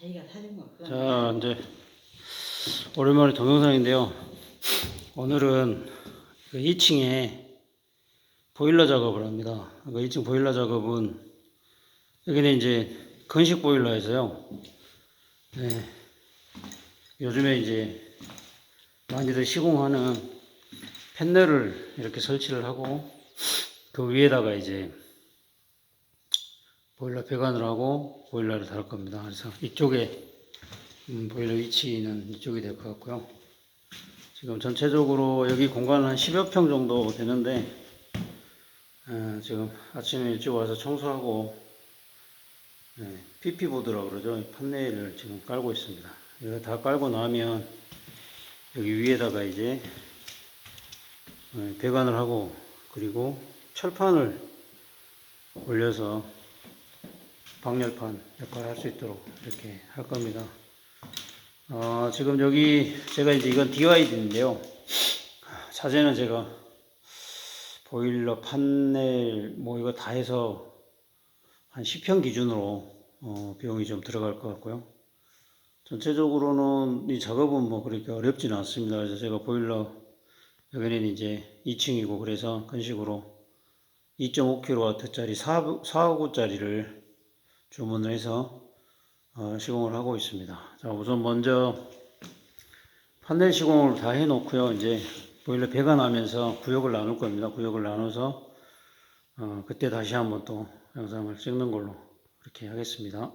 자기가 사준 거 자 이제 오랜만에 동영상인데요. 오늘은 그 2층에 보일러 작업을 합니다. 그 2층 보일러 작업은 여기는 이제 건식 보일러에서요. 네. 요즘에 이제 많이들 시공하는 팬넬을 이렇게 설치를 하고 그 위에다가 이제 보일러 배관을 하고 보일러를 달을 겁니다. 그래서 이쪽에 음, 보일러 위치는 이쪽이 될 것 같고요. 지금 전체적으로 여기 공간은 한 10여 평 정도 되는데 어, 지금 아침에 일찍 와서 청소하고 네, PP 보드라고 그러죠. 이 판넬을 지금 깔고 있습니다. 이거 다 깔고 나면 여기 위에다가 이제 어, 배관을 하고 그리고 철판을 올려서 방열판 역할을 할 수 있도록 이렇게 할 겁니다. 어, 지금 여기 제가 이제 이건 DID인데요. 자재는 제가 보일러 판넬 뭐 이거 다 해서 한 10평 기준으로 어, 비용이 좀 들어갈 것 같고요. 전체적으로는 이 작업은 뭐 그렇게 어렵지는 않습니다. 그래서 제가 보일러 여기는 이제 2층이고 그래서 그런 식으로 2.5kW짜리 4, 4호구짜리를 주문을 해서 어, 시공을 하고 있습니다. 자, 우선 먼저 판넬 시공을 다 해놓고요. 이제 보일러 배관하면서 구역을 나눌 겁니다. 구역을 나눠서 어, 그때 다시 한번 또 영상을 찍는 걸로 그렇게 하겠습니다.